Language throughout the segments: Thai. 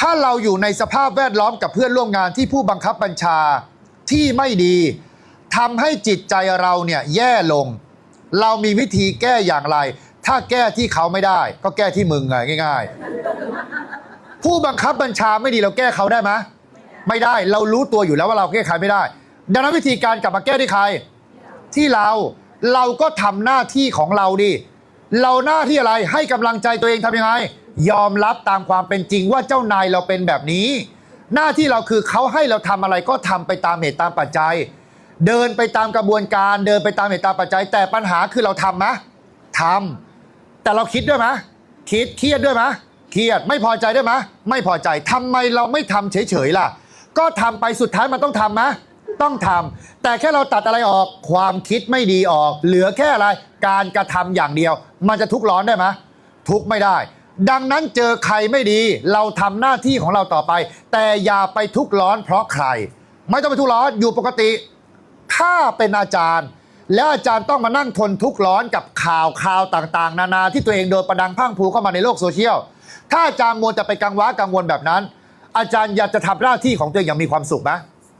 ถ้าเราอยู่ในสภาพแวดล้อมกับเพื่อนร่วมงานที่ผู้บังคับบัญชาที่ไม่ดีทำให้จิตใจเราเนี่ยแย่ลง เรามีวิธีแก้อย่างไร ถ้าแก้ที่เขาไม่ได้ ก็แก้ที่มึงไงง่ายๆ ผู้บังคับบัญชาไม่ดีเราแก้เขาได้ไหมไม่ได้เรารู้ตัวอยู่แล้วว่าเราแก้ใครไม่ได้ ดังนั้นวิธีการกลับมาแก้ที่ใคร ที่เราเราก็ทำหน้าที่ของเราดิเราหน้าที่อะไรให้กำลังใจตัวเองทำยังไง ยอมรับตามความเป็นจริงว่าเจ้านายเราเป็นแบบนี้ หน้าที่เราคือเขาให้เราทำอะไรก็ทำไปตามเหตุตามปัจจัย เดินไปตามกระบวนการ เดินไปตามเหตุตามปัจจัย แต่ปัญหาคือเราทำไหมทำแต่เราคิดด้วยไหมคิดเครียดด้วยไหมเครียดไม่พอใจด้วยไหมไม่พอใจทำไมเราไม่ทำเฉยๆล่ะ ก็ทำไปสุดท้ายมันต้องทำไหมต้องทำแต่แค่เราตัดอะไรออกความคิดไม่ดีออก เหลือแค่อะไรการกระทำอย่างเดียว มันจะทุกข์ร้อนได้ไหมทุกข์ไม่ได้ ดังนั้นเจอใครไม่ดี เราทำหน้าที่ของเราต่อไป แต่อย่าไปทุกข์ร้อนเพราะใคร ไม่ต้องไปทุกข์ร้อนอยู่ปกติ ถ้าเป็นอาจารย์ แล้วอาจารย์ต้องมานั่งทนทุกข์ร้อนกับข่าวข่าวต่างๆ นานาที่ตัวเองโดนประดังพังพรูเข้ามาในโลกโซเชียลถ้าอาจารย์มัวจะไปกังวะกังวลแบบนั้น อาจารย์อยากจะทำหน้าที่ของตัวเองอย่างมีความสุขไหม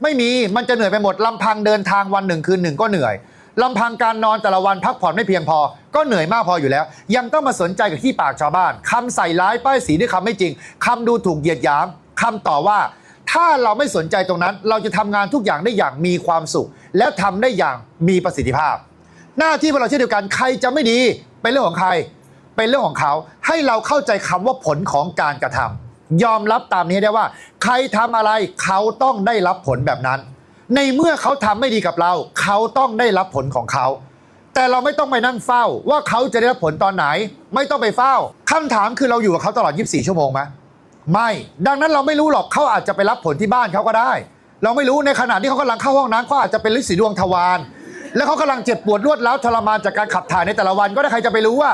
ไม่มีมันจะเหนื่อยไปหมดลำพังเดินทางวันหนึ่งคืนหนึ่งก็เหนื่อย ลำพังการนอนแต่ละวันพักผ่อนไม่เพียงพอ ก็เหนื่อยมากพออยู่แล้ว ยังต้องมาสนใจกับที่ปากชาวบ้านคำใส่ร้ายป้ายสีด้วยคำไม่จริงคำดูถูกเหยียดหยามคำต่อว่า ถ้าเราไม่สนใจตรงนั้น เราจะทำงานทุกอย่างได้อย่างมีความสุข และทำได้อย่างมีประสิทธิภาพ หน้าที่ของเราเช่นเดียวกันใครจะไม่ดีเป็นเรื่องของใคร เป็นเรื่องของเขาให้เราเข้าใจคำว่าผลของการกระทำยอมรับตามนี้ได้ว่า ใครทำอะไรเขาต้องได้รับผลแบบนั้น ในเมื่อเขาทำไม่ดีกับเรา เขาต้องได้รับผลของเขา แต่เราไม่ต้องไปนั่งเฝ้า ว่าเขาจะได้รับผลตอนไหน ไม่ต้องไปเฝ้าคำถามคือเราอยู่กับเขาตลอด 24 ชั่วโมงไหมไม่ ดังนั้นเราไม่รู้หรอกเขาอาจจะไปรับผลที่บ้านเขาก็ได้ เราไม่รู้ในขณะที่เขากำลังเข้าห้องน้ำเขาอาจจะเป็นฤทธิ์สีดวงทวารแล้วเขากำลังเจ็บปวดรวดร้าวทรมานจากการขับถ่ายในแต่ละวันก็ได้ใครจะไปรู้ว่า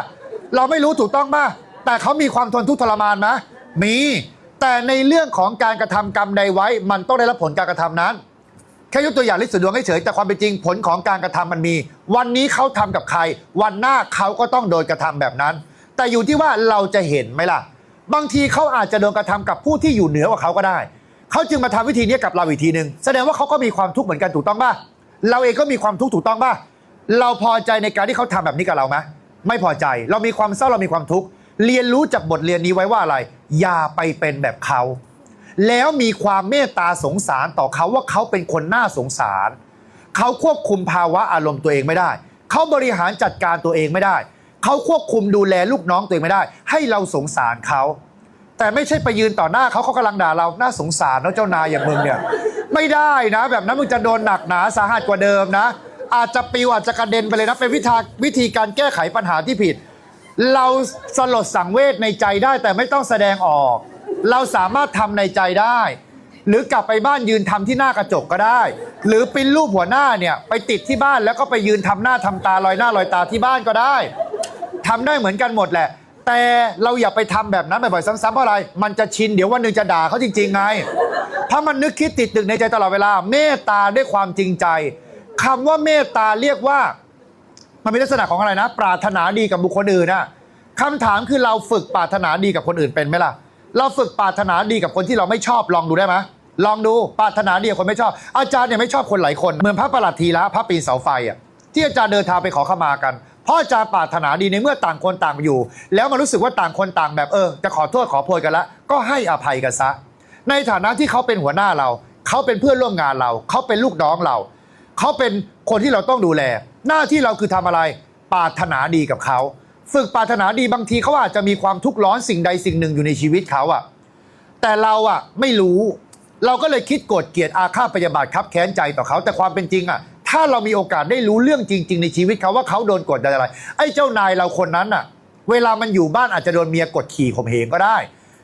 เราไม่รู้ถูกต้องป่ะแต่เขามีความทนทุกข์ทรมานไหมมี แต่ในเรื่องของการกระทำกรรมใดไว้ มันต้องได้รับผลการกระทำนั้น แค่ยกตัวอย่างลิสดวงให้เฉยแต่ความเป็นจริงผลของการกระทำมันมี วันนี้เขาทำกับใคร วันหน้าเขาก็ต้องโดนกระทำแบบนั้น แต่อยู่ที่ว่าเราจะเห็นไหมล่ะ บางทีเขาอาจจะโดนกระทำกับผู้ที่อยู่เหนือกว่าเขาก็ได้เขาจึงมาทำวิธีนี้กับเราอีกทีหนึ่งแสดงว่าเขาก็มีความทุกข์เหมือนกันถูกต้องป่ะเราเองก็มีความทุกข์ถูกต้องป่ะเราพอใจในการที่เขาทำแบบนี้กับเราไหมไม่พอใจเรามีความเศร้าเรามีความทุกข์เรียนรู้จากบทเรียนนี้ไว้ว่าอะไร อย่าไปเป็นแบบเขา แล้วมีความเมตตาสงสารต่อเขาว่าเขาเป็นคนน่าสงสาร เขาควบคุมภาวะอารมณ์ตัวเองไม่ได้ เขาบริหารจัดการตัวเองไม่ได้ เขาควบคุมดูแลลูกน้องตัวเองไม่ได้ ให้เราสงสารเขา แต่ไม่ใช่ไปยืนต่อหน้าเขาเขากำลังด่าเราน่าสงสารเนาะเจ้านายอย่างมึงเนี่ยไม่ได้นะ แบบนั้นมึงจะโดนหนักหนาสาหัสกว่าเดิมนะ อาจจะปิวอาจจะกระเด็นไปเลยนะเป็นวิธีวิธีการแก้ไขปัญหาที่ผิด เราสลดสังเวชในใจได้แต่ไม่ต้องแสดงออก เราสามารถทำในใจได้ หรือกลับไปบ้านยืนทำที่หน้ากระจกก็ได้ หรือปิ้นรูปหัวหน้าเนี่ยไปติดที่บ้านแล้วก็ไปยืนทำหน้าทำตาลอยหน้าลอยตาที่บ้านก็ได้ทำได้เหมือนกันหมดแหละ แต่เราอย่าไปทำแบบนั้นบ่อยๆซ้ำๆเพราะอะไร มันจะชินเดี๋ยววันหนึ่งจะด่าเขาจริงๆไง ถ้ามันนึกคิดติดตึกในใจตลอดเวลา เมตตาด้วยความจริงใจคำว่าเมตตาเรียกว่ามันมีลักษณะของอะไรนะ ปรารถนาดีกับบุคคลอื่นนะคำถามคือเราฝึกปรารถนาดีกับคนอื่นเป็นไหมล่ะ เราฝึกปรารถนาดีกับคนที่เราไม่ชอบลองดูได้ไหมลองดูปรารถนาดีกับคนไม่ชอบ อาจารย์เนี่ยไม่ชอบคนหลายคนเหมือนพระประหลัดทีละพระปีนเสาไฟอะที่อาจารย์เดินทางไปขอขมากันเพราะอาจารย์ปรารถนาดีในเมื่อต่างคนต่างอยู่ แล้วมันรู้สึกว่าต่างคนต่างแบบเออจะขอโทษขอโพยกันละก็ให้อภัยกันซะ ในฐานะที่เขาเป็นหัวหน้าเรา เขาเป็นเพื่อนร่วมงานเรา เขาเป็นลูกน้องเรา เขาเป็นคนที่เราต้องดูแล หน้าที่เราคือทำอะไรปรารถนาดีกับเขา ฝึกปรารถนาดีบางทีเขาอาจจะมีความทุกข์ร้อนสิ่งใดสิ่งหนึ่งอยู่ในชีวิตเขาอะแต่เราอะไม่รู้เราก็เลยคิดโกรธเกลียดอาฆาตพยาบาทครับแค้นใจต่อเขาแต่ความเป็นจริงอะถ้าเรามีโอกาสได้รู้เรื่องจริง ๆ ในชีวิตเขาว่าเขาโดนกดอะไร ไอ้เจ้านายเราคนนั้นอะเวลามันอยู่บ้านอาจจะโดนเมียกดขี่ข่มเหงก็ได้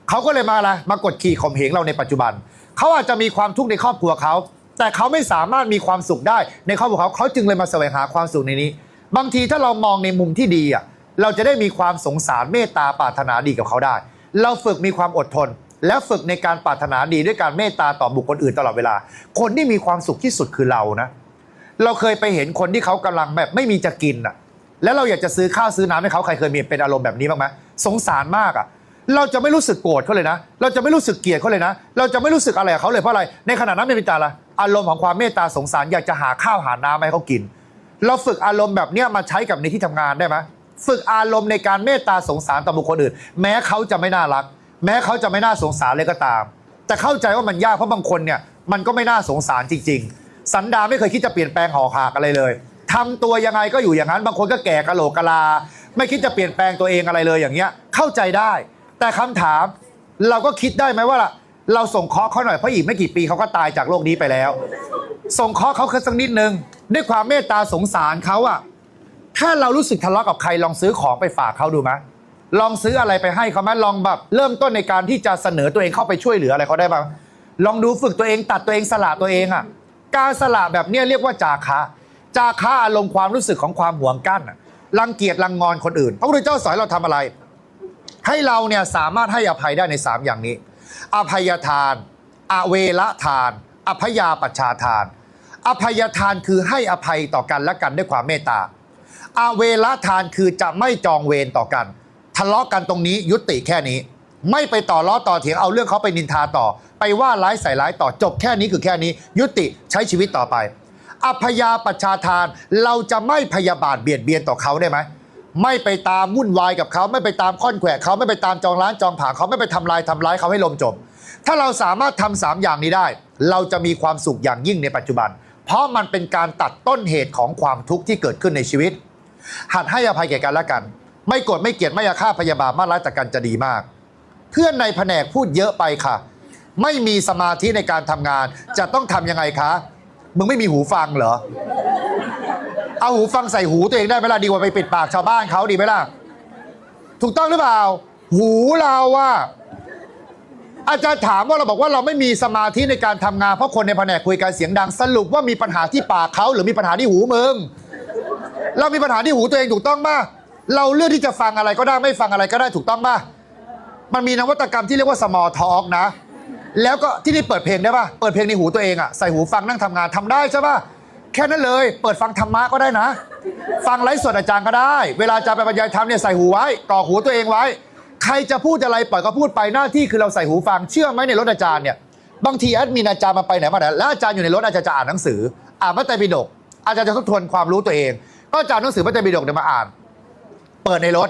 เขาก็เลยมาอะไรมากดขี่ข่มเหงเราในปัจจุบันเขาอาจจะมีความทุกข์ในครอบครัวเขาแต่เขาไม่สามารถมีความสุขได้ในครอบครัวเขาเขาจึงเลยมาแสวงหาความสุขในนี้ บางทีถ้าเรามองในมุมที่ดีอะ เราจะได้มีความสงสารเมตตาปรารถนาดีกับเขาได้ เราฝึกมีความอดทน และฝึกในการปรารถนาดีด้วยการเมตตาต่อบุคคลอื่นตลอดเวลา คนที่มีความสุขที่สุดคือเรานะ เราเคยไปเห็นคนที่เขากำลังแบบไม่มีจะกินอะ แล้วเราอยากจะซื้อข้าวซื้อน้ำให้เขาใครเคยมีเป็นอารมณ์แบบนี้บ้างไหมสงสารมากอะเราจะไม่รู้สึกโกรธเขาเลยนะ เราจะไม่รู้สึกเกลียดเขาเลยนะ เราจะไม่รู้สึกอะไรกับเขาเลยเพราะอะไร ในขณะนั้นเป็นตาละอารมณ์ของความเมตตาสงสารอยากจะหาข้าวหาน้ำให้เขากิน เราฝึกอารมณ์แบบเนี้ยมาใช้กับในที่ทำงานได้ไหม ฝึกอารมณ์ในการเมตตาสงสารต่อบุคคลอื่น แม้เขาจะไม่น่ารัก แม้เขาจะไม่น่าสงสารเลยก็ตาม แต่เข้าใจว่ามันยากเพราะบางคนเนี่ยมันก็ไม่น่าสงสารจริง ๆ สันดาไม่เคยคิดจะเปลี่ยนแปลงหอกหากอะไรเลยทำตัวยังไงก็อยู่อย่างนั้น บางคนก็แก่กะโหลกกะลา ไม่คิดจะเปลี่ยนแปลงตัวเองอะไรเลยอย่างเงี้ย เข้าใจได้ แต่คำถามเราก็คิดได้ไหมว่าล่ะเราส่งเคราะห์เขาหน่อยเพราะอีกไม่กี่ปีเขาก็ตายจากโลกนี้ไปแล้ว ส่งเคราะห์เขาคือสักนิดนึงด้วยความเมตตาสงสารเขาอะ ถ้าเรารู้สึกทะเลาะกับใครลองซื้อของไปฝากเขาดูไหมลองซื้ออะไรไปให้เขาไหมลองแบบเริ่มต้นในการที่จะเสนอตัวเองเข้าไปช่วยเหลืออะไรเขาได้บ้างลองดูฝึกตัวเองตัดตัวเองสละตัวเองอะการสละแบบเนี้ยเรียกว่าจาคะจาคะอารมณ์ความรู้สึกของความหวงกั้นรังเกียจรังงอนคนอื่นพระพุทธเจ้าสอนเราทำอะไร ให้เราเนี่ยสามารถให้อภัยได้ใน 3 อย่างนี้ อภัยทาน อเวละทาน อภยาปัชชาทาน อภัยทานคือให้อภัยต่อกันและกันด้วยความเมตตา อาเวละทานคือจะไม่จองเวรต่อกัน ทะเลาะกันตรงนี้ยุติแค่นี้ ไม่ไปต่อล้อต่อเถียงเอาเรื่องเขาไปนินทาต่อ ไปว่าร้ายใส่ร้ายต่อจบแค่นี้คือแค่นี้ ยุติใช้ชีวิตต่อไปอภยาปัชชาทานเราจะไม่พยาบาทเบียดเบียนต่อเขาได้ไหมไม่ไปตามวุ่นวายกับเขาไม่ไปตามค่อนแขวะเขาไม่ไปตามจองร้านจองผาเขาไม่ไปทำลายทำร้ายเขาให้ลมจม ถ้าเราสามารถทำสามอย่างนี้ได้ เราจะมีความสุขอย่างยิ่งในปัจจุบัน เพราะมันเป็นการตัดต้นเหตุของความทุกข์ที่เกิดขึ้นในชีวิต หัดให้อภัยแก่กันและกัน ไม่โกรธไม่เกลียดไม่อาฆาตพยาบาทมาร้ายต่อกันจะดีมาก เพื่อนในแผนกพูดเยอะไปค่ะ ไม่มีสมาธิในการทำงาน จะต้องทำยังไงคะ มึงไม่มีหูฟังเหรอ เอาหูฟังใส่หูตัวเองได้ไหมล่ะดีกว่าไปปิดปากชาวบ้านเขาดีไหมล่ะ ถูกต้องหรือเปล่า หูเราอะอาจารย์ถามว่าเราบอกว่าเราไม่มีสมาธิในการทำงานเพราะคนในแผนกคุยกันเสียงดังสรุปว่ามีปัญหาที่ปากเขาหรือมีปัญหาที่หูมึง เรามีปัญหาที่หูตัวเองถูกต้องป่ะเราเลือกที่จะฟังอะไรก็ได้ไม่ฟังอะไรก็ได้ถูกต้องป่ะมันมีนวัตกรรมที่เรียกว่า small talk นะ แล้วก็ที่นี่เปิดเพลงได้ป่ะเปิดเพลงในหูตัวเองอะใส่หูฟังนั่งทำงานทำได้ใช่ป่ะแค่นั้นเลย เปิดฟังธรรมะก็ได้นะ ฟังไลฟ์สดอาจารย์ก็ได้ เวลาอาจารย์ไปบรรยายธรรมเนี่ยใส่หูไว้กรอกหูตัวเองไว้ ใครจะพูดอะไรปล่อยก็พูดไปหน้าที่คือเราใส่หูฟังเชื่อไหมในรถอาจารย์เนี่ยบางทีแอดมินอาจารย์มาไปไหนมาไหนแล้วอาจารย์อยู่ในรถอาจารย์จะอ่านหนังสือ อ่านพระไตรปิฎกอาจารย์จะทบทวนความรู้ตัวเอง ก็จาหนังสือพระไตรปิฎกเนี่ยมาอ่าน เปิดในรถ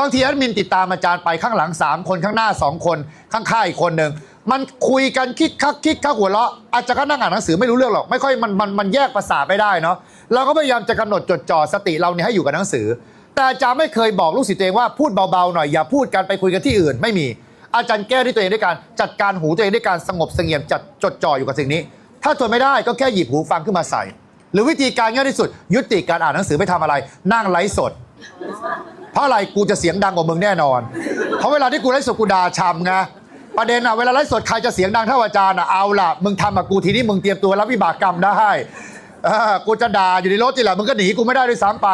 บางทีแอดมินติดตามอาจารย์ไปข้างหลัง 3 คนข้างหน้า 2 คนข้างข้างอีกคนหนึ่งมันคุยกันคิกคักคิกคักหัวเราะอาจารย์ก็นั่งอ่านหนังสือไม่รู้เรื่องหรอกไม่ค่อยมันมันมันแยกภาษาไม่ได้เนาะเราก็พยายามจะกำหนดจดจ่อสติเราเนี่ยให้อยู่กับหนังสือ แต่อาจารย์ไม่เคยบอกลูกศิษย์ตัวเองว่าพูดเบาๆหน่อยอย่าพูดกันไปคุยกันที่อื่นไม่มี อาจารย์แก้ด้วยตัวเองด้วยการจัดการหูตัวเองด้วยการสงบเสงี่ยมจัดจดจ่ออยู่กับสิ่งนี้ ถ้าทนไม่ได้ก็แค่หยิบหูฟังขึ้นมาใส่ หรือวิธีการง่ายที่สุด ยุติการอ่านหนังสือไม่ทำอะไร นั่งไลฟ์สด เพราะอะไรกูจะเสียงดังกว่ามึงแน่นอน เพราะเวลาที่กูไลฟ์สดกูด่าชำไงประเด็นอะเวลาไลฟ์สดใครจะเสียงดังเท่าอาจารย์อะเอาล่ะมึงทำกับกูทีนี้มึงเตรียมตัวรับวิบากกรรมได้กูจะด่าอยู่ในรถจีแหละมึงก็หนีกูไม่ได้ด้วยซ้ำไป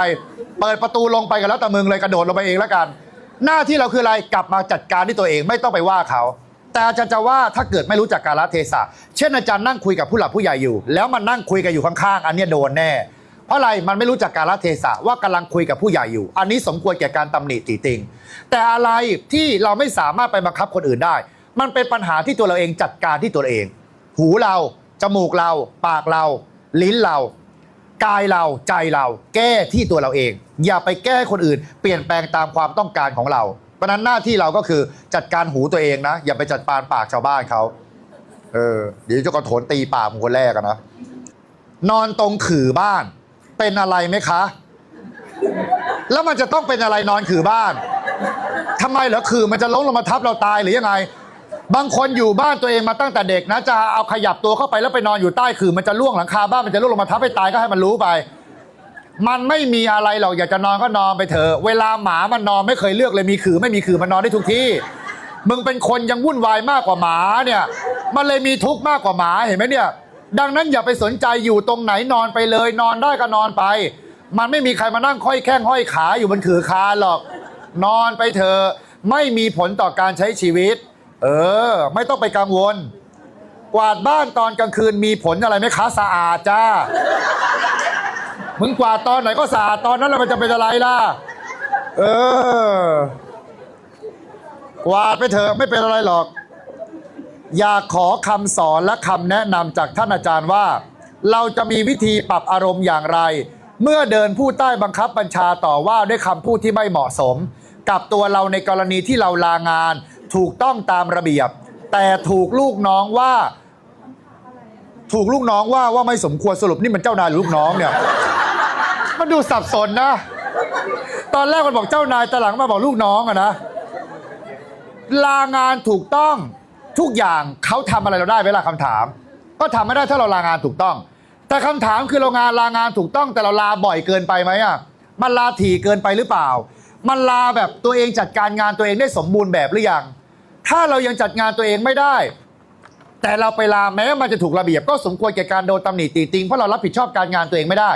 เปิดประตูลงไปกันแล้วแต่มึงเลยกระโดดลงไปเองแล้วกัน หน้าที่เราคืออะไรกลับมาจัดการที่ตัวเองไม่ต้องไปว่าเขา แต่อาจารย์จะว่าถ้าเกิดไม่รู้จักกาลเทศะ เช่นอาจารย์นั่งคุยกับผู้หลักผู้ใหญ่อยู่ แล้วมันนั่งคุยกันอยู่ข้างๆ อันเนี้ยโดนแน่ เพราะอะไรมันไม่รู้จักกาลเทศะว่ากำลังคุยกับผู้ใหญ่อยู่ อันนี้สมควรแก่การตำหนิติติง แต่อะไรที่เราไม่สามารถไปบังคับคนอื่นได้ มันเป็นปัญหาที่ตัวเราเองจัดการที่ตัวเอง หูเราจมูกเรา ปากเรา ลิ้นเรา กายเราใจเรา แก้ที่ตัวเราเอง อย่าไปแก้คนอื่น เปลี่ยนแปลงตามความต้องการของเรา เพราะนั้นหน้าที่เราก็คือจัดการหูตัวเองนะ อย่าไปจัดการปากชาวบ้านเขาเออเดี๋ยวเจะกระโถนตีปากมึงคนแรกอะนะนอนตรงขื่อบ้าน เป็นอะไรไหมคะ แล้วมันจะต้องเป็นอะไรนอนขื่อบ้านทำไมเหรอขื่อมันจะล้มลงมาทับเราตายหรือยังไง บางคนอยู่บ้านตัวเองมาตั้งแต่เด็กนะจะเอาขยับตัวเข้าไปแล้วไปนอนอยู่ใต้คือมันจะล่วงหลังคาบ้านมันจะล่วงลงมาทับให้ตายก็ให้มันรู้ไป มันไม่มีอะไรหรอกอยากจะนอนก็นอนไปเถอะเวลาหมามันนอนไม่เคยเลือกเลยมีคือไม่มีคือมันนอนได้ทุกที่ มึงเป็นคนยังวุ่นวายมากกว่าหมาเนี่ย มันเลยมีทุกข์มากกว่าหมาเห็นไหมเนี่ย ดังนั้นอย่าไปสนใจอยู่ตรงไหนนอนไปเลย นอนได้ก็นอนไป มันไม่มีใครมานั่งค่อยแข้งห้อยขาอยู่บนขือคานหรอก นอนไปเถอะไม่มีผลต่อการใช้ชีวิต เออ ไม่ต้องไปกังวล กวาดบ้านตอนกลางคืนมีผลอะไรไหมคะสะอาดจ้า มึงกวาดตอนไหนก็สะอาดตอนนั้นแล้วมันจะเป็นอะไรล่ะ เออกวาดไปเถอะไม่เป็นอะไรหรอก อยากขอคำสอนและคำแนะนำจากท่านอาจารย์ว่า เราจะมีวิธีปรับอารมณ์อย่างไร เมื่อเดินผู้ใต้บังคับบัญชาต่อว่าด้วยคำพูดที่ไม่เหมาะสม กับตัวเราในกรณีที่เราลางาน ถูกต้องตามระเบียบ แต่ถูกลูกน้องว่า ถูกลูกน้องว่าว่าไม่สมควรสรุปนี่มันเจ้านายหรือลูกน้องเนี่ย มันดูสับสนนะ ตอนแรกมันบอกเจ้านายแต่หลังมาบอกลูกน้องอะนะ ลางานถูกต้องทุกอย่างเขาทำอะไรเราได้ไหมล่ะคำถาม ก็ทำไม่ได้ถ้าเราลางานถูกต้อง แต่คำถามคือเรางานลางานถูกต้อง แต่เราลาบ่อยเกินไปไหมอะมันลาถี่เกินไปหรือเปล่า มันลาแบบตัวเองจัดการงานตัวเองได้สมบูรณ์แบบหรือยัง ถ้าเรายังจัดงานตัวเองไม่ได้ แต่เราไปลาแม้มันจะถูกระเบียบก็สมควรแก่การโดนตำหนิตีติงเพราะเรารับผิดชอบการงานตัวเองไม่ได้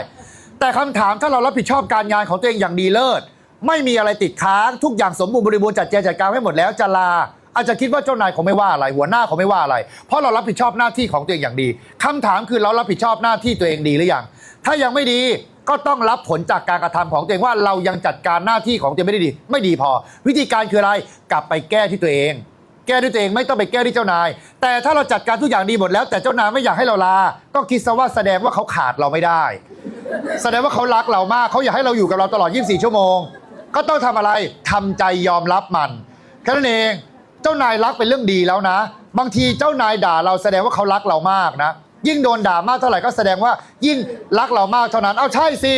แต่คำถามถ้าเรารับผิดชอบการงานของตัวเองอย่างดีเลิศ ไม่มีอะไรติดค้างทุกอย่างสมบูรณ์บริบูรณ์จัดแจงจัดการให้หมดแล้วจะลา อาจจะคิดว่าเจ้านายคงไม่ว่าอะไรหัวหน้าคงไม่ว่าอะไร เพราะเรารับผิดชอบหน้าที่ของตัวเองอย่างดีคำถามคือเรารับผิดชอบหน้าที่ตัวเองดีหรือยังถ้ายังไม่ดีก็ต้องรับผลจากการกระทำของตัวเองว่าเรายังจัดการหน้าที่ของตัวเองไม่ได้ดี ไม่ดีพอ วิธีการคืออะไรกลับไปแก้ที่ตัวเอง แก้ด้วยตัวเองไม่ต้องไปแก้ที่เจ้านาย แต่ถ้าเราจัดการทุกอย่างดีหมดแล้ว แต่เจ้านายไม่อยากให้เราลา ก็คิดซะว่าแสดงว่าเขาขาดเราไม่ได้ แสดงว่าเขารักเรามากเขาอยากให้เราอยู่กับเราตลอด 24 ชั่วโมง ก็ต้องทำอะไรทำใจยอมรับมันแค่นั้นเองเจ้านายรักเป็นเรื่องดีแล้วนะ บางทีเจ้านายด่าเราแสดงว่าเขารักเรามากนะ ยิ่งโดนด่ามากเท่าไหร่ก็แสดงว่ายิ่งรักเรามากเท่านั้นเอาใช่สิ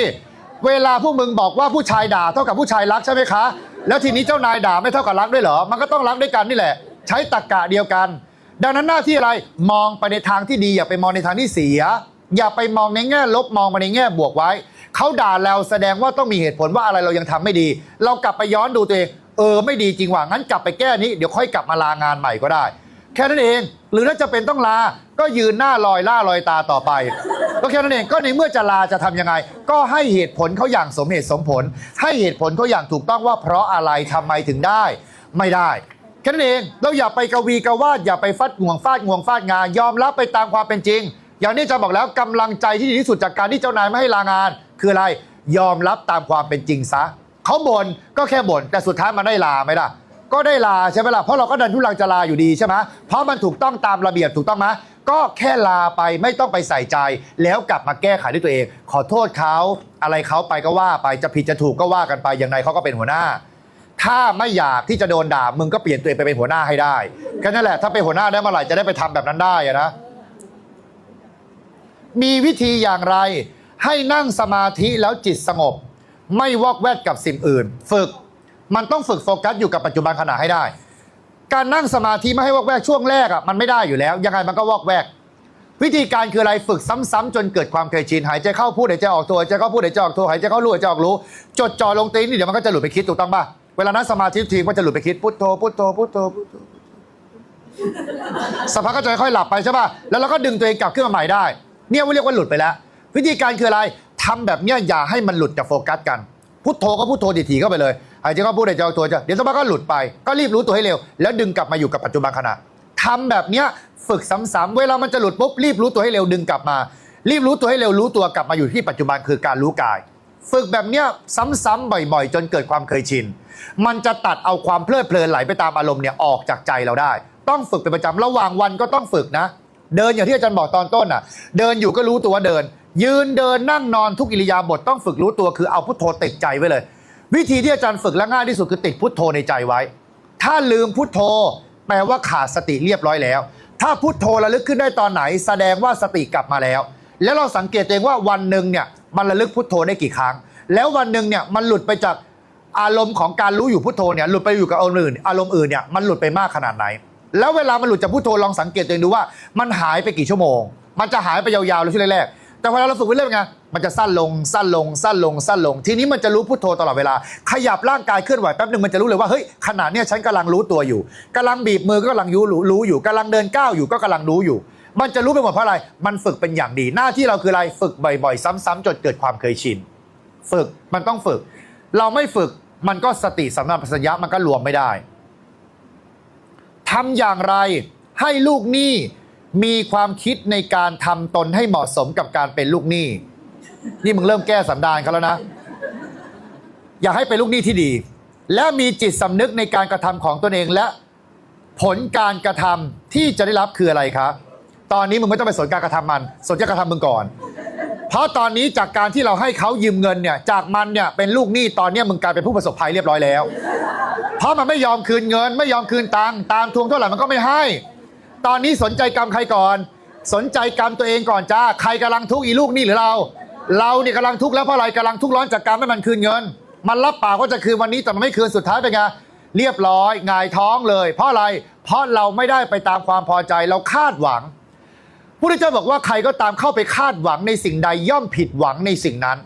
เวลาพวกมึงบอกว่าผู้ชายด่าเท่ากับผู้ชายรักใช่ไหมคะ แล้วทีนี้เจ้านายด่าไม่เท่ากับรักด้วยเหรอ มันก็ต้องรักด้วยกันนี่แหละ ใช้ตรรกะเดียวกัน ดังนั้นหน้าที่อะไรมองไปในทางที่ดีอย่าไปมองในทางที่เสีย อย่าไปมองในแง่ลบมองไปในแง่บวกไว้ เขาด่าเราแสดงว่าต้องมีเหตุผลว่าอะไรเรายังทำไม่ดี เรากลับไปย้อนดูตัวเอง เออไม่ดีจริงว่ะงั้นกลับไปแก้นี้เดี๋ยวค่อยกลับมาลางานใหม่ก็ได้ แค่นั้นเอง หรือถ้าจะเป็นต้องลา ก็ยืนหน้าลอยล่าลอยตาต่อไปก็แค่นั้นเองก็ในเมื่อจะลาจะทำยังไง ก็ให้เหตุผลเขาอย่างสมเหตุสมผล ให้เหตุผลเขาอย่างถูกต้องว่าเพราะอะไรทำไมถึงได้ ไม่ได้แค่นั้นเองเราอย่าไปกวีกวาดอย่าไปฟัดห่วงฟาดงวงฟาดงาน ยอมรับไปตามความเป็นจริง อย่างนี้อาจะบอกแล้วกำลังใจที่ดีที่สุดจากการที่เจ้านายไม่ให้ลางาน คืออะไรยอมรับตามความเป็นจริงซะเขาบ่นก็แค่บ่นแต่สุดท้ายมันได้ลาไหมล่ะ ก็ได้ลาใช่ไหมล่ะเพราะเราก็ดันทุลังจะลาอยู่ดีใช่ไหมเพราะมันถูกต้องตามระเบียบถูกต้องไหมก็แค่ลาไปไม่ต้องไปใส่ใจ แล้วกลับมาแก้ไขด้วยตัวเอง ขอโทษเขาอะไรเขาไปก็ว่าไปจะผิดจะถูกก็ว่ากันไปอย่างไรเขาก็เป็นหัวหน้า ถ้าไม่อยากที่จะโดนด่ามึงก็เปลี่ยนตัวเองไปเป็นหัวหน้าให้ได้แค่นั้นแหละถ้าเป็นหัวหน้าได้เมื่อไหร่จะได้ไปทำแบบนั้นได้นะ มีวิธีอย่างไร ให้นั่งสมาธิแล้วจิตสงบ ไม่วอกแวกกับสิ่งอื่น ฝึกมันต้องฝึกโฟกัสอยู่กับปัจจุบันขณะให้ได้ การนั่งสมาธิไม่ให้วอกแวกช่วงแรกอะมันไม่ได้อยู่แล้ว ยังไงมันก็วอกแวก วิธีการคืออะไรฝึกซ้ำๆจนเกิดความเคยชินหายใจเข้าพูดหายใจออกโทหายใจเข้าพูดหายใจออกโทหายใจเข้ารู้หายใจออกรู้ จดจ่อลงตีนนี่เดี๋ยวมันก็จะหลุดไปคิดถูกต้องป่ะเวลานั่งสมาธิทีมันจะหลุดไปคิดพุทโธพุทโธพุทโธพุทโธสักพักก็จะค่อยๆหลับไปใช่ป่ะแล้วเราก็ดึงตัวเองกลับขึ้นมาใหม่ได้ เนี่ยเรียกว่าหลุดไปแล้ว วิธีการคืออะไรทำแบบเนี้ยอย่าให้มันหลุดจากโฟกัสกันพุทโธก็พุทโธดีๆเข้าไปเลยหายใจเข้าพูดหายใจออกตัวจะเดี๋ยวสักพักก็หลุดไป ก็รีบรู้ตัวให้เร็ว แล้วดึงกลับมาอยู่กับปัจจุบันขณะทำแบบเนี้ยฝึกซ้ำๆเวลามันจะหลุดปุ๊บรีบรู้ตัวให้เร็วดึงกลับมา รีบรู้ตัวให้เร็วรู้ตัวกลับมาอยู่ที่ปัจจุบันคือการรู้กาย ฝึกแบบเนี้ยซ้ำๆบ่อย ๆ จนเกิดความเคยชิน มันจะตัดเอาความเพลิดเพลินไหลไปตามอารมณ์เนี่ยออกจากใจเราได้ ต้องฝึกเป็นประจำระหว่างวันก็ต้องฝึกนะ เดินอย่างที่อาจารย์บอกตอนต้นอะ เดินอยู่ก็รู้ตัวเดิน ยืนเดินนั่งนอนทุกอิริยาบถต้องฝึกรู้ตัวคือเอาพุทโธติดใจไว้เลย วิธีที่อาจารย์ฝึกและง่ายที่สุดคือติดพุทโธในใจไว้ ถ้าลืมพุทโธ แปลว่าขาดสติเรียบร้อยแล้ว ถ้าพุทโธระลึกขึ้นได้ตอนไหน แสดงว่าสติกลับมาแล้ว แล้วเราสังเกตเองว่าวันหนึ่งเนี่ยมันระลึกพุทโธได้กี่ครั้ง แล้ววันหนึ่งเนี่ยมันหลุดไปจากอารมณ์ของการรู้อยู่พุทโธเนี่ยหลุดไปอยู่กับอารมณ์อื่น อารมณ์อื่นเนี่ยมันหลุดไปมากขนาดไหน แล้วเวลามันหลุดจากพุทโธลองสังเกตตัวเองดูว่ามันหายไปกี่ชั่วโมง มันจะหายไปยาวๆเลยช่วงแรกๆแต่พอเราฝึกไปเรื่อยๆไงมันจะสั้นลงสั้นลงสั้นลงสั้นลง ทีนี้มันจะรู้พุทโธตลอดเวลา ขยับร่างกายเคลื่อนไหวแป๊บหนึ่งมันจะรู้เลยว่าเฮ้ยขณะเนี้ยฉันกำลังรู้ตัวอยู่กำลังบีบมือก็กำลังรู้รู้อยู่กำลังเดินก้าวอยู่ก็กำลังรู้อยู่ มันจะรู้ไปหมดเพราะอะไร มันฝึกเป็นอย่างดี หน้าที่เราคืออะไรฝึกบ่อยๆ ซ้ำๆจนเกิดความเคยชิน ฝึกมันต้องฝึก เราไม่ฝึกมันก็สติสัมปชัญญะมันก็รวมไม่ได้ ทำอย่างไรให้ลูกหนี้มีความคิดในการทำตนให้เหมาะสมกับการเป็นลูกหนี้ นี่มึงเริ่มแก้สันดานเขาแล้วนะ อยากให้เป็นลูกหนี้ที่ดี และมีจิตสำนึกในการกระทำของตนเองและผลการกระทำที่จะได้รับคืออะไรครับตอนนี้มึงไม่ต้องไปสนการกระทำมัน สนการกระทำมึงก่อน เพราะตอนนี้จากการที่เราให้เขายืมเงินเนี่ยจากมันเนี่ยเป็นลูกหนี้ตอนเนี้ยมึงกลายเป็นผู้ประสบภัยเรียบร้อยแล้ว เพราะมันไม่ยอมคืนเงิน ไม่ยอมคืนตังค์ตามทวงเท่าไหร่มันก็ไม่ให้ ตอนนี้สนใจกรรมใครก่อน สนใจกรรมตัวเองก่อนจ้าใครกำลังทุกข์อีลูกหนี่หรือเรา เราเนี่ยกำลังทุกข์แล้วเพราะอะไรกำลังทุกข์ร้อนจากกรรมให้มันคืนเงิน มันรับปากว่าจะคืนวันนี้แต่มันไม่คืนสุดท้ายเป็นไงเรียบร้อยหงายท้องเลย เพราะอะไรเพราะเราไม่ได้ไปตามความพอใจเราคาดหวัง พระพุทธเจ้าบอกว่าใครก็ตามเข้าไปคาดหวังในสิ่งใดย่อมผิดหวังในสิ่งนั้น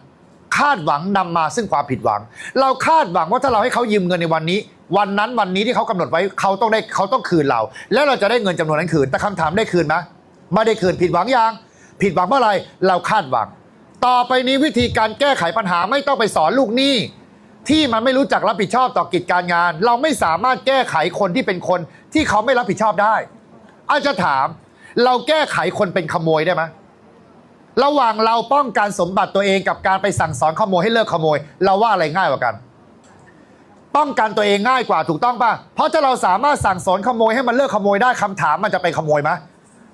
คาดหวังนำมาซึ่งความผิดหวัง เราคาดหวังว่าถ้าเราให้เขายืมเงินในวันนี้ วันนั้นวันนี้ที่เขากำหนดไว้เขาต้องได้เขาต้องคืนเรา แล้วเราจะได้เงินจำนวนนั้นคืน แต่คำถามได้คืนไหมไม่ได้คืนผิดหวังยังผิดหวังเพราะอไรเราคาดหวัง ต่อไปนี้วิธีการแก้ไขปัญหาไม่ต้องไปสอนลูกหนี้ที่มันไม่รู้จักรับผิดชอบต่อกิจการงาน เราไม่สามารถแก้ไขคนที่เป็นคนที่เขาไม่รับผิดชอบได้อาจจะถาม เราแก้ไขคนเป็นขโมยได้ไหมระหว่างเราป้องกันสมบัติตัวเองกับการไปสั่งสอนขโมยให้เลิกขโมย เราว่าอะไรง่ายกว่ากัน ป้องกันตัวเองง่ายกว่าถูกต้องป่ะเพราะถ้าเราสามารถสั่งสอนขโมยให้มันเลิกขโมยได้คำถามมันจะเป็นขโมยไหม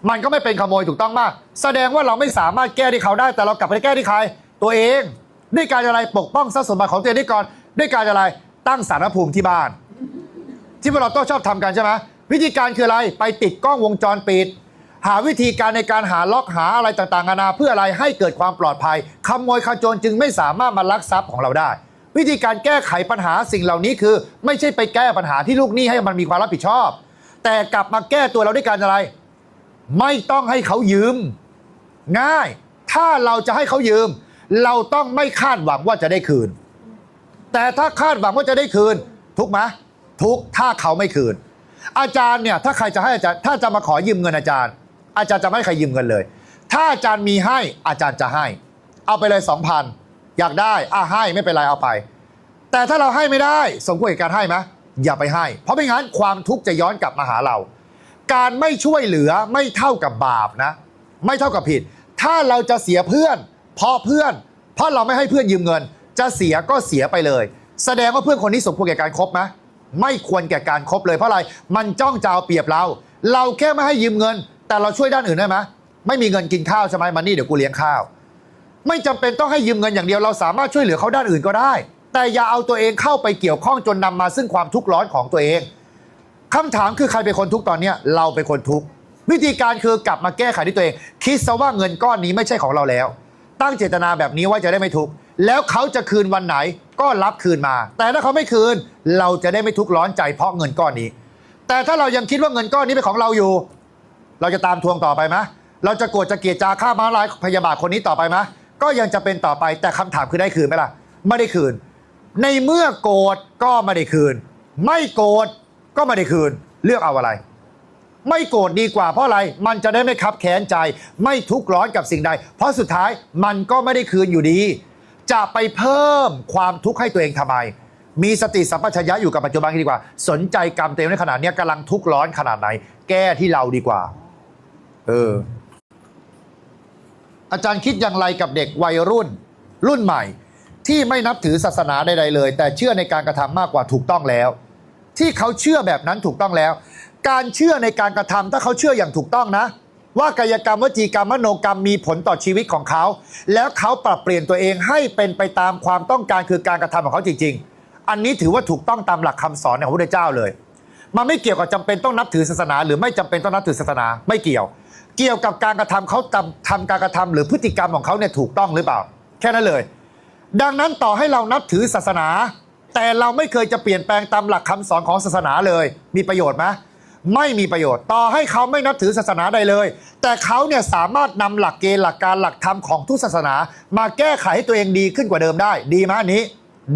มันก็ไม่เป็นขโมยถูกต้องป่ะแสดงว่าเราไม่สามารถแก้ที่เขาได้ แต่เรากลับไปแก้ที่ใครตัวเองด้วยการอะไรปกป้องทรัพย์สมบัติของตัวเองด้ก่อนด้วยการอะไรตั้งสารภูมิที่บ้าน ที่พวกเราต้องชอบทำกันใช่ไหมวิธีการคืออะไรไปติดกล้องวงจรปิด หาวิธีการในการหาล็อกหาอะไรต่างๆนานาเพื่ออะไรให้เกิดความปลอดภัยขโมยขโจรจึงไม่สามารถมาลักทรัพย์ของเราได้ วิธีการแก้ไขปัญหาสิ่งเหล่านี้คือ ไม่ใช่ไปแก้ปัญหาที่ลูกหนี้ให้มันมีความรับผิดชอบ แต่กลับมาแก้ตัวเราด้วยการอะไร ไม่ต้องให้เขายืม ง่าย ถ้าเราจะให้เขายืม เราต้องไม่คาดหวังว่าจะได้คืน แต่ถ้าคาดหวังว่าจะได้คืน ทุกไหมทุกถ้าเขาไม่คืน อาจารย์เนี่ยถ้าใครจะให้อาจารย์ถ้าจะมาขอยืมเงินอาจารย์ อาจารย์จะไม่ใครยืมเงินเลย ถ้าอาจารย์มีให้อาจารย์จะให้ เอาไปเลยสองพันอยากได้อะให้ไม่เป็นไรเอาไป แต่ถ้าเราให้ไม่ได้สมควรกับการให้ไหมอย่าไปให้ เพราะไม่งั้นความทุกข์จะย้อนกลับมาหาเรา การไม่ช่วยเหลือไม่เท่ากับบาปนะ ไม่เท่ากับผิด ถ้าเราจะเสียเพื่อน เพราะเพื่อน เพราะเราไม่ให้เพื่อนยืมเงิน จะเสียก็เสียไปเลย แสดงว่าเพื่อนคนนี้สมควรแก่การคบไหมไม่ควรแก่การคบเลยเพราะอะไร มันจ้องจะเอาเปรียบเรา เราแค่ไม่ให้ยืมเงิน แต่เราช่วยด้านอื่นได้ไหมไม่มีเงินกินข้าวใช่ไหมมันนี่เดี๋ยวกูเลี้ยงข้าว ไม่จำเป็นต้องให้ยืมเงินอย่างเดียวเราสามารถช่วยเหลือเขาด้านอื่นก็ได้ แต่อย่าเอาตัวเองเข้าไปเกี่ยวข้องจนนำมาซึ่งความทุกข์ร้อนของตัวเองคำถามคือใครเป็นคนทุกข์ตอนเนี้ยเราเป็นคนทุกข์วิธีการคือกลับมาแก้ไขที่ตัวเอง คิดซะว่าเงินก้อนนี้ไม่ใช่ของเราแล้ว ตั้งเจตนาแบบนี้ว่าจะได้ไม่ทุกข์แล้วเขาจะคืนวันไหนก็รับคืนมา แต่ถ้าเขาไม่คืน เราจะได้ไม่ทุกข์ร้อนใจเพราะเงินก้อนนี้ แต่ถ้าเรายังคิดว่าเงินก้อนนี้เป็นของเราอยู่ เราจะตามทวงต่อไปไหมเราจะโกรธจะเกลียดจาฆ่าม้าลายพยาบาทคนนี้ต่อไปไหมก็ยังจะเป็นต่อไปแต่คำถามคือได้คืนไหมล่ะ ไม่ได้คืน ในเมื่อโกรธก็ไม่ได้คืน ไม่โกรธก็ไม่ได้คืน เลือกเอาอะไร ไม่โกรธดีกว่าเพราะอะไร มันจะได้ไม่คับแค้นใจ ไม่ทุกข์ร้อนกับสิ่งใด เพราะสุดท้ายมันก็ไม่ได้คืนอยู่ดี จะไปเพิ่มความทุกข์ให้ตัวเองทำไม มีสติสัมปชัญญะอยู่กับปัจจุบันดีกว่า สนใจกรรมเตัวเองในขณะนี้กำลังทุกข์ร้อนขนาดไหน แก้ที่เราดีกว่า เออ อาจารย์คิดอย่างไรกับเด็กวัยรุ่น รุ่นใหม่ ที่ไม่นับถือศาสนาใดๆเลย แต่เชื่อในการกระทำมากกว่าถูกต้องแล้ว ที่เขาเชื่อแบบนั้นถูกต้องแล้ว การเชื่อในการกระทำถ้าเขาเชื่ออย่างถูกต้องนะ ว่ากายกรรมวจีกรรมมโนกรรมมีผลต่อชีวิตของเขา แล้วเขาปรับเปลี่ยนตัวเองให้เป็นไปตามความต้องการคือการกระทำของเขาจริง ๆ อันนี้ถือว่าถูกต้องตามหลักคำสอนของพระพุทธเจ้าเลยมันไม่เกี่ยวกับจำเป็นต้องนับถือศาสนา หรือไม่จำเป็นต้องนับถือศาสนาไม่เกี่ยว เกี่ยวกับการกระทำเขาทำทำการกระทำหรือพฤติกรรมของเขาเนี่ยถูกต้องหรือเปล่า แค่นั้นเลย ดังนั้นต่อให้เรานับถือศาสนา แต่เราไม่เคยจะเปลี่ยนแปลงตามหลักคำสอนของศาสนาเลย มีประโยชน์ไหมไม่มีประโยชน์ ต่อให้เขาไม่นับถือศาสนาใดเลย แต่เขาเนี่ยสามารถนำหลักเกณฑ์หลักการหลักธรรมของทุกศาสนา มาแก้ไขให้ตัวเองดีขึ้นกว่าเดิมได้ ดีไหมอันนี้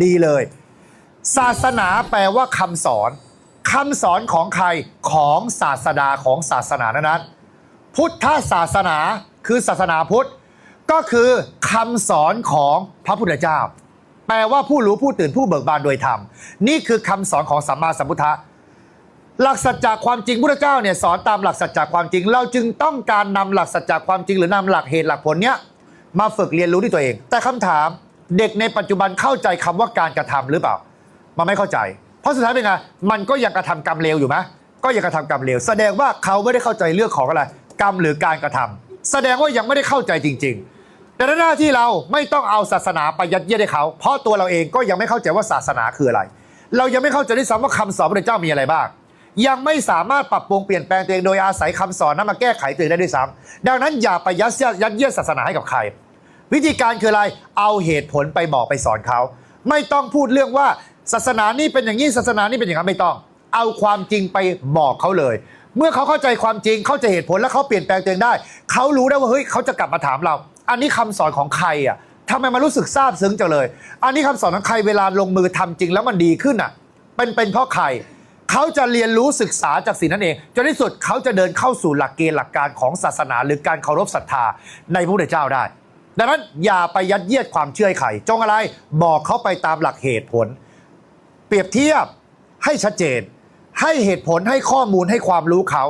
ดีเลย ศาสนาแปลว่าคำสอนคำสอนของใครของศาสดาของศาสนานั้นๆ พุทธศาสนาคือศาสนาพุทธ ก็คือคำสอนของพระพุทธเจ้า แปลว่าผู้รู้ผู้ตื่นผู้เบิกบานโดยธรรม นี่คือคำสอนของสัมมาสัมพุทธะหลักสัจจะความจริงพุทธเจ้าเนี่ยสอนตามหลักสัจจะความจริง เราจึงต้องการนำหลักสัจจะความจริง หรือนำหลักเหตุหลักผลเนี้ยมาฝึกเรียนรู้ด้วยตัวเอง แต่คำถามเด็กในปัจจุบันเข้าใจคำว่าการกระทำหรือเปล่า มันไม่เข้าใจ เพราะสุดท้ายเป็นไงมันก็ยังกระทำกรรมเลวอยู่ไหมก็ยังกระทำกรรมเลวแสดงว่าเขาไม่ได้เข้าใจเรื่องของอะไร กรรมหรือการกระทำแสดงว่ายังไม่ได้เข้าใจจริง ๆ แต่หน้าที่เราไม่ต้องเอาศาสนาไปยัดเยียดให้เขา เพราะตัวเราเองก็ยังไม่เข้าใจว่าศาสนาคืออะไร เรายังไม่เข้าใจด้วยซ้ำว่าคำสอนพระเจ้ามีอะไรบ้าง ยังไม่สามารถปรับปรุงเปลี่ยนแปลงตัวเองโดยอาศัยคำสอนนั้นมาแก้ไขตัวเองได้ด้วยซ้ำดังนั้นอย่าไปยัดเยียดยัดเยียดศาสนาให้กับใคร วิธีการคืออะไร เอาเหตุผลไปบอกไปสอนเขา ไม่ต้องพูดเรื่องว่าศาสนานี่เป็นอย่างนี้ศาสนานี่เป็นอย่างนั้นไม่ต้อง เอาความจริงไปบอกเขาเลย เมื่อเขาเข้าใจความจริงเข้าใจเหตุผลแล้วเขาเปลี่ยนแปลงตัวเองได้ เขารู้ได้ว่าเฮ้ยเขาจะกลับมาถามเรา อันนี้คำสอนของใครอะทำไมมันรู้สึกซาบซึ้งจังเลย อันนี้คำสอนของใครเวลาลงมือทำจริงแล้วมันดีขึ้นอะ เป็นเป็นเพราะใครเขาจะเรียนรู้ศึกษาจากสิ่งนั้นเองจนที่สุดเขาจะเดินเข้าสู่หลักเกณฑ์หลักการของศาสนา หรือการเคารพศรัทธาในพระพุทธเจ้าได้ ดังนั้นอย่าไปยัดเยียดความเชื่อใครจงอะไรบอกเขาไปตามหลักเหตุผล เปรียบเทียบให้ชัดเจน ให้เหตุผลให้ข้อมูลให้ความรู้เขา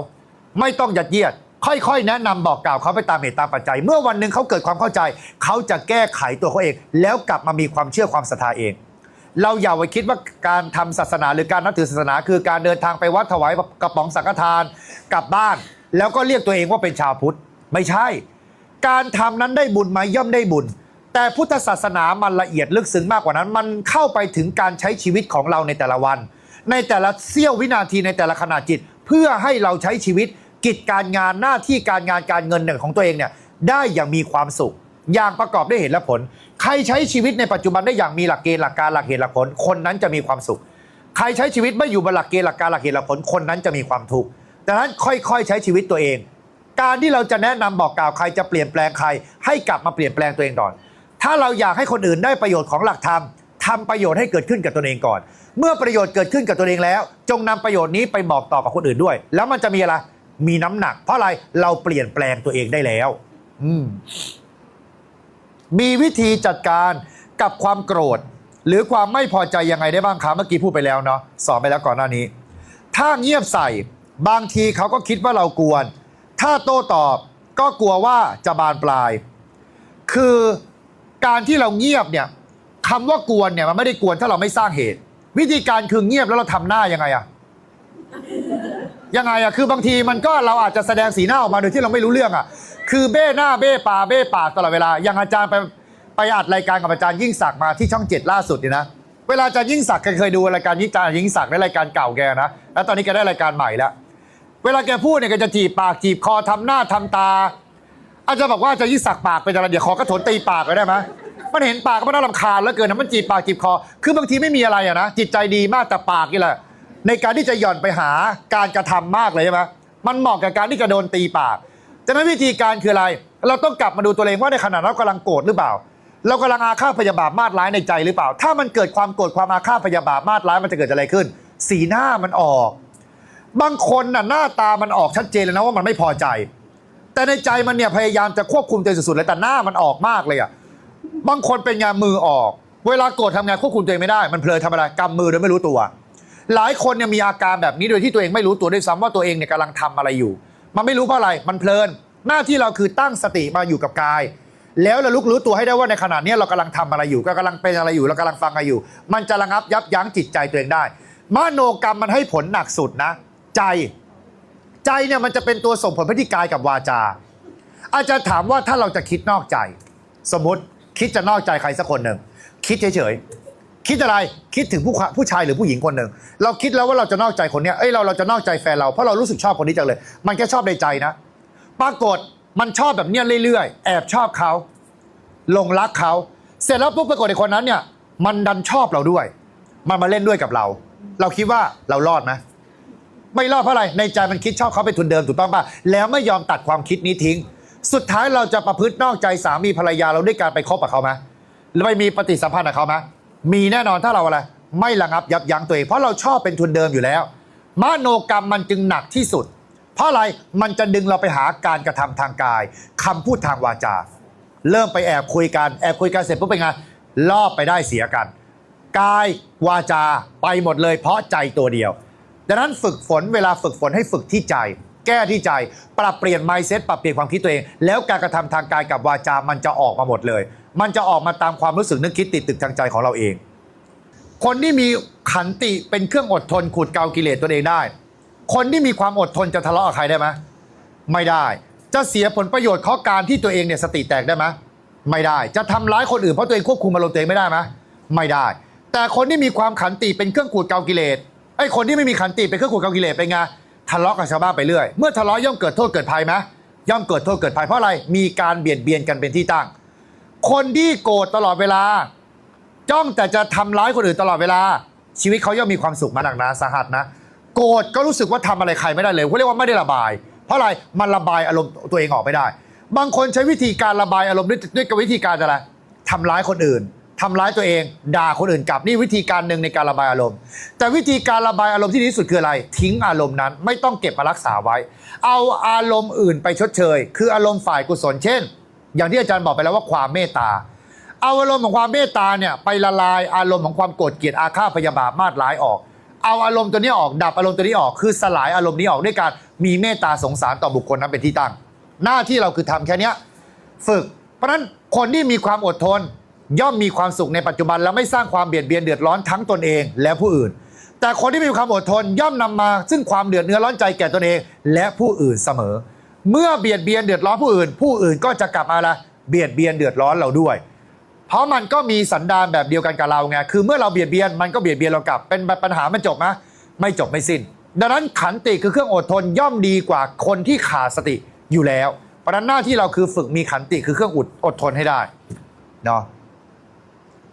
ไม่ต้องยัดเยียด ค่อยๆ แนะนำบอกกล่าวเขาไปตามเหตุตามปัจจัย เมื่อวันหนึ่งเขาเกิดความเข้าใจ เขาจะแก้ไขตัวเขาเอง แล้วกลับมามีความเชื่อความศรัทธาเอง เราอย่าไปคิดว่าการทำศาสนาหรือการนับถือศาสนา คือการเดินทางไปวัดถวายกระป๋องสังฆทานกลับบ้าน แล้วก็เรียกตัวเองว่าเป็นชาวพุทธไม่ใช่ การทำนั้นได้บุญไหมย่อมได้บุญแต่พุทธศาสนามันละเอียดลึกซึ้งมากกว่านั้น มันเข้าไปถึงการใช้ชีวิตของเราในแต่ละวัน ในแต่ละเสี้ยววินาทีในแต่ละขณะจิต เพื่อให้เราใช้ชีวิตกิจการงานหน้าที่การงานการเงินเนี่ยของตัวเองเนี่ยได้อย่างมีความสุข อย่างประกอบด้วยเหตุและผล ใครใช้ชีวิตในปัจจุบันได้อย่างมีหลักเกณฑ์หลักการหลักเหตุหลักผล คนนั้นจะมีความสุข ใครใช้ชีวิตไม่อยู่บนหลักเกณฑ์หลักการหลักเหตุหลักผลคนนั้นจะมีความทุกข์ดังนั้นค่อยๆ ใช้ชีวิตตัวเอง การที่เราจะแนะนำบอกกล่าวใครจะเปลี่ยนแปลงใคร ให้กลับมาเปลี่ยนแปลงตัวเองก่อน ถ้าเราอยากให้คนอื่นได้ประโยชน์ของหลักธรรมทำประโยชน์ให้เกิดขึ้นกับตนเองก่อน เมื่อประโยชน์เกิดขึ้นกับตัวเองแล้ว จงนำประโยชน์นี้ไปบอกต่อกับคนอื่นด้วย แล้วมันจะมีอะไร มีน้ำหนัก เพราะอะไรเราเปลี่ยนแปลงตัวเองได้แล้ว อืมมีวิธีจัดการกับความโกรธ หรือความไม่พอใจยังไงได้บ้างคะเมื่อกี้พูดไปแล้วเนาะสอนไปแล้วก่อนหน้านี้ ถ้าเงียบใส่บางทีเขาก็คิดว่าเรากวน ถ้าโต้ตอบก็กลัวว่าจะบานปลาย คือการที่เราเงียบเนี่ยคำว่ากวนเนี่ยมันไม่ได้กวนถ้าเราไม่สร้างเหตุ วิธีการคือเงียบแล้วเราทำหน้ายังไงอะยังไงอะคือบางทีมันก็เราอาจจะแสดงสีหน้าออกมาโดยที่เราไม่รู้เรื่องอะคือเบ้หน้าเบ้ปาเบ้ปากตลอดเวลา อย่างอาจารย์ไปไปอัดรายการกับอาจารย์ยิ่งศักดิ์มาที่ช่องเจ็ดล่าสุดเนี่ยนะเวลาอาจารย์ยิ่งศักดิ์แกเคยดูรายการยิ่งอาจารย์ยิ่งศักดิ์ในรายการเก่าแกนะแล้วตอนนี้แกได้รายการใหม่แล้วเวลาแกพูดเนี่ยแกจะจีบปากจีบคอทำหน้าทำตา อาจจะบอกว่าจะยิ่งสักปากเป็นอะไรเดี๋ยวขอกระโถนตีปากเลยได้ไหม มันเห็นปากก็มันน่ารำคาญแล้วเกินนะมันจีบปากจีบคอ คือบางทีไม่มีอะไรอะนะจิตใจดีมากแต่ปากนี่แหละ ในการที่จะหย่อนไปหาการกระทำมากเลยใช่ไหมมันเหมาะกับการที่จะโดนตีปากดังนั้นวิธีการคืออะไร เราต้องกลับมาดูตัวเองว่าในขณะนั้นเรากำลังโกรธหรือเปล่า เรากำลังอาฆาตพยาบาทมาดร้ายในใจหรือเปล่า ถ้ามันเกิดความโกรธความอาฆาตพยาบาทมาดร้ายมันจะเกิดอะไรขึ้น สีหน้ามันออก บางคนน่ะหน้าตามันออกชัดเจนเลยนะว่ามันไม่พอใจ แต่ในใจมันเนี่ยพยายามจะควบคุมตัวสุดๆเลยแต่หน้ามันออกมากเลยอะ บางคนเป็นงานมือออก เวลาโกรธทำงานควบคุมตัวเองไม่ได้ มันเพลินทำอะไรกำมือโดยไม่รู้ตัว หลายคนเนี่ยมีอาการแบบนี้โดยที่ตัวเองไม่รู้ตัวด้วยซ้ำว่าตัวเองเนี่ยกำลังทำอะไรอยู่ มันไม่รู้เพราะอะไรมันเพลิน หน้าที่เราคือตั้งสติมาอยู่กับกาย แล้วเราลุกรู้ตัวให้ได้ว่าในขณะนี้เรากำลังทำอะไรอยู่ก็กำลังเป็นอะไรอยู่เรากำลังฟังอะไรอยู่ มันจะระงับยับยั้งจิตใจตัวเองได้มโนกรรมมันให้ผลหนักสุดนะ ใจใจเนี่ยมันจะเป็นตัวส่งผลพฤติกายกับวาจา อาจารย์ถามว่าถ้าเราจะคิดนอกใจ สมมติ คิดจะนอกใจใครสักคนหนึ่งคิดเฉยๆคิดอะไรคิดถึงผู้ผู้ชายหรือผู้หญิงคนหนึ่งเราคิดแล้วว่าเราจะนอกใจคนเนี้ยเอ้ยเราเราจะนอกใจแฟนเราเพราะเรารู้สึกชอบคนนี้จังเลย มันแค่ชอบในใจนะ ปรากฏมันชอบแบบเนี้ยเรื่อยๆ แอบชอบเขาหลงรักเขาเสร็จแล้วปุ๊บปรากฏไอ้คนนั้นเนี่ย มันดันชอบเราด้วย มันมาเล่นด้วยกับเรา เราคิดว่าเรารอดไหมไม่รอดเพราะอะไรในใจมันคิดชอบเขาเป็นทุนเดิมถูกต้องป่ะแล้วไม่ยอมตัดความคิดนี้ทิ้ง สุดท้ายเราจะประพฤตินอกใจสามีภรรยาเราด้วยการไปคบกับเขาไหมหรือไปมีปฏิสัมพันธ์กับเขาไหมมีแน่นอนถ้าเราอะไรไม่ระงับยับยั้งตัวเองเพราะเราชอบเป็นทุนเดิมอยู่แล้วมโนกรรมมันจึงหนักที่สุด เพราะอะไรมันจะดึงเราไปหาการกระทำทางกายคำพูดทางวาจา เริ่มไปแอบคุยกันแอบคุยกันเสร็จปุ๊บเป็นไงลอบไปได้เสียกัน กายวาจาไปหมดเลยเพราะใจตัวเดียว ดังนั้นฝึกฝนเวลาฝึกฝนให้ฝึกที่ใจ แก้ที่ใจ ปรับเปลี่ยน mindset ปรับเปลี่ยนความคิดตัวเอง แล้วการกระทำทางกายกับวาจา มันจะออกมาหมดเลย มันจะออกมาตามความรู้สึกนึกคิดติดตึกทางใจของเราเอง คนที่มีขันติเป็นเครื่องอดทนขุดเกากิเลสตัวเองได้ คนที่มีความอดทนจะทะเลาะกับใครได้ไหมไม่ได้ จะเสียผลประโยชน์เพราการที่ตัวเองเนี่ยสติแตกได้ไหมไม่ได้ จะทำร้ายคนอื่นเพราะตัวเองควบคุมอารมณ์ตัวเองไม่ได้ไหมไม่ได้ แต่คนที่มีความขันติเป็นเครื่องขูดเกากิเลสไอ้คนที่ไม่มีขันติเป็นเครื่องขูดเกากิเลสเป็นไง ทะเลาะกับชาวบ้านไปเรื่อย เมื่อทะเลาะย่อมเกิดโทษเกิดภัยไหมย่อมเกิดโทษเกิดภัยเพราะอะไร มีการเบียดเบียนกันเป็นที่ตั้ง คนที่โกรธตลอดเวลา จ้องแต่จะทำร้ายคนอื่นตลอดเวลา ชีวิตเขาย่อมมีความสุขมาหนักหนาสาหัสนะ โกรธก็รู้สึกว่าทำอะไรใครไม่ได้เลยเขาเรียกว่าไม่ได้ระบาย เพราะอะไร มันระบายอารมณ์ตัวเองออกไม่ได้ บางคนใช้วิธีการระบายอารมณ์ด้วยด้วยกับวิธีการอะไรทำร้ายคนอื่น ทำร้ายตัวเอง ด่าคนอื่นกลับนี่วิธีการหนึ่งในการระบายอารมณ์ แต่วิธีการระบายอารมณ์ที่ดีที่สุดคืออะไร ทิ้งอารมณ์นั้นไม่ต้องเก็บมารักษาไว้ เอาอารมณ์อื่นไปชดเชย คืออารมณ์ฝ่ายกุศลเช่น อย่างที่อาจารย์บอกไปแล้วว่าความเมตตาเอาอารมณ์ของความเมตตาเนี่ยไปละลายอารมณ์ของความโกรธเกลียดอาฆาตพยาบาทมาดร้ายออก เอาอารมณ์ตัวนี้ออกดับอารมณ์ตัวนี้ออกคือสลายอารมณ์นี้ออกด้วยการมีเมตตาสงสารต่อบุคคลนั้นเป็นที่ตั้ง หน้าที่เราคือทำแค่นี้ฝึก เพราะนั้นคนที่มีความอดทน ย่อมมีความสุขในปัจจุบันและไม่สร้างความเบียดเบียนเดือดร้อนทั้งตนเองและผู้อื่น แต่คนที่มีความอดทนย่อมนำมา ซึ่งความเดือดเนื้อร้อนใจแก่ตนเอง และผู้อื่นเสมอ เมื่อเบียดเบียนเดือดร้อนผู้อื่น ผู้อื่นก็จะกลับมาละเบียดเบียนเดือดร้อนเราด้วย เพราะมันก็มีสันดานแบบเดียวกันกับเราไงคือเมื่อเราเบียดเบียนมันก็เบียดเบียนเรากลับเป็นปัญหามันจบไหมไม่จบไม่สิ้น ดังนั้นขันติคือเครื่องอดทนย่อมดีกว่าคนที่ขาดสติอยู่แล้วเพราะฉะนั้นหน้าที่เราคือฝึกมีขันติคือเครื่องอดอดทนให้ได้เนาะ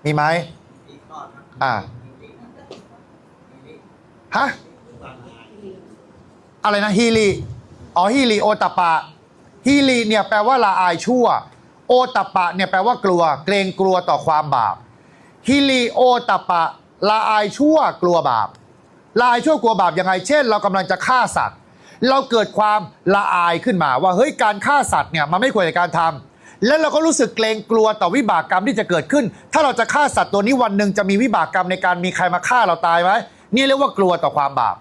มีไหมอ่าฮะอะไรนะฮีรีอ๋อฮีรีโอตปปะฮีรีเนี่ยแปลว่าละอายชั่ว โอตปปะเนี่ยแปลว่ากลัว เกรงกลัวต่อความบาปฮีรีโอตปปะละอายชั่วกลัวบาปละอายชั่วกลัวบาปยังไง เช่น เรากำลังจะฆ่าสัตว์ เราเกิดความละอายขึ้นมาว่าเฮ้ยการฆ่าสัตว์เนี่ยมันไม่ควรในการทำ และเราก็รู้สึกเกรงกลัวต่อวิบากกรรมที่จะเกิดขึ้น ถ้าเราจะฆ่าสัตว์ตัวนี้วันหนึ่งจะมีวิบากกรรมในการมีใครมาฆ่าเราตายไหมนี่เรียกว่ากลัวต่อความบาป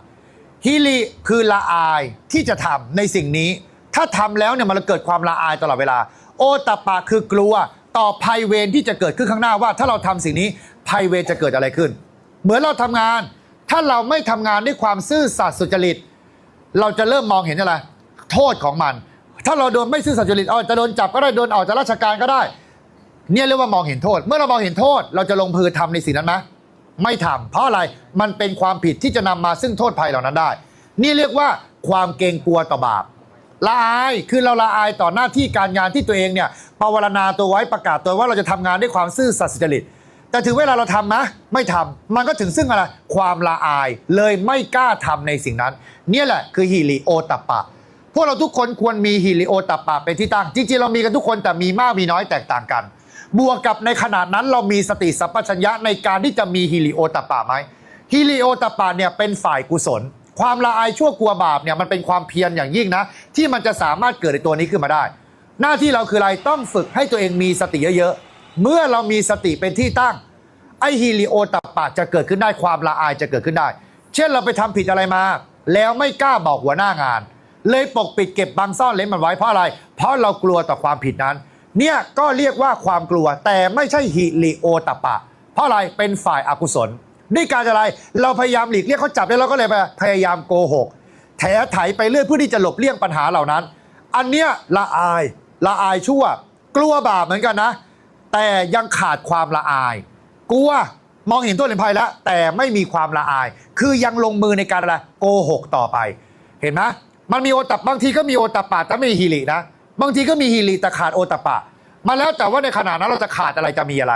ฮิริคือละอายที่จะทำในสิ่งนี้ ถ้าทำแล้วเนี่ยมันจะเกิดความละอายตลอดเวลา โอตปปะคือกลัวต่อภัยเวรที่จะเกิดขึ้นข้างหน้าว่า ถ้าเราทำสิ่งนี้ภัยเวรจะเกิดอะไรขึ้น เหมือนเราทำงาน ถ้าเราไม่ทำงานด้วยความซื่อสัตย์สุจริต เราจะเริ่มมองเห็นอะไร โทษของมัน ถ้าเราโดนไม่ซื่อสัตย์จริตอาจะโดนจับก็ได้โดนออกจากราชการก็ได้ เนี่ยเรียกว่ามองเห็นโทษ เมื่อเรามองเห็นโทษ เราจะลงมือทำในสิ่งนั้นไหมไม่ทำเพราะอะไรมันเป็นความผิดที่จะนำมาซึ่งโทษภัยเหล่านั้นได้ นี่เรียกว่าความเกรงกลัวต่อบาปละอายคือเราละอายต่อหน้าที่การงานที่ตัวเองเนี่ยภาวนาตัวไว้ประกาศตัวว่าเราจะทำงานด้วยความซื่อสัตย์สุจริตแต่ถึงเวลาเราทำนะไม่ทำมันก็ถึงซึ่งอะไรความละอายเลยไม่กล้าทำในสิ่งนั้น เนี่ยแหละคือฮิริโอตปปะ พวกเราทุกคนควรมีฮิริโอตปปะเป็นที่ตั้ง จริงๆ เรามีกันทุกคนแต่มีมากมีน้อยแตกต่างกัน บวกกับในขนาดนั้นเรามีสติสัมปชัญญะในการที่จะมีฮิริโอตปปะไหมฮิริโอตปปะเนี่ยเป็นฝ่ายกุศล ความละอายชั่วกลัวบาปเนี่ยมันเป็นความเพียรอย่างยิ่งนะ ที่มันจะสามารถเกิดในตัวนี้ขึ้นมาได้ หน้าที่เราคืออะไรต้องฝึกให้ตัวเองมีสติเยอะๆเมื่อเรามีสติเป็นที่ตั้งไอฮิริโอตปปะจะเกิดขึ้นได้ความละอายจะเกิดขึ้นได้ เช่นเราไปทำผิดอะไรมา แล้วไม่กล้าบอกหัวหน้างาน เลยปกปิดเก็บบังซ่อนเล้นมันไว้เพราะอะไร เพราะเรากลัวต่อความผิดนั้น เนี่ยก็เรียกว่าความกลัวแต่ไม่ใช่ฮิริโอตปะ เพราะอะไรเป็นฝ่ายอากุศลด้วยการอะไรเราพยายามหลีกเลี่ยงเขาจับแล้วเราก็เลยพยายามโกหกแถไถไปเรื่อยเพื่อที่จะหลบเลี่ยงปัญหาเหล่านั้น อันเนี้ยละอายละอายชั่ว กลัวบาปเหมือนกันนะ แต่ยังขาดความละอาย กลัวมองเห็นโทษเห็นภัยแล้ว แต่ไม่มีความละอาย คือยังลงมือในการอะไรโกหกต่อไป เห็นไหม มันมีโอตับบางทีก็มีโอตัปปะแต่ไม่มีฮิรินะ บางทีก็มีฮิริแต่ขาดโอตัปปะมาแล้วแต่ว่าในขณะนั้นเราจะขาดอะไรจะมีอะไร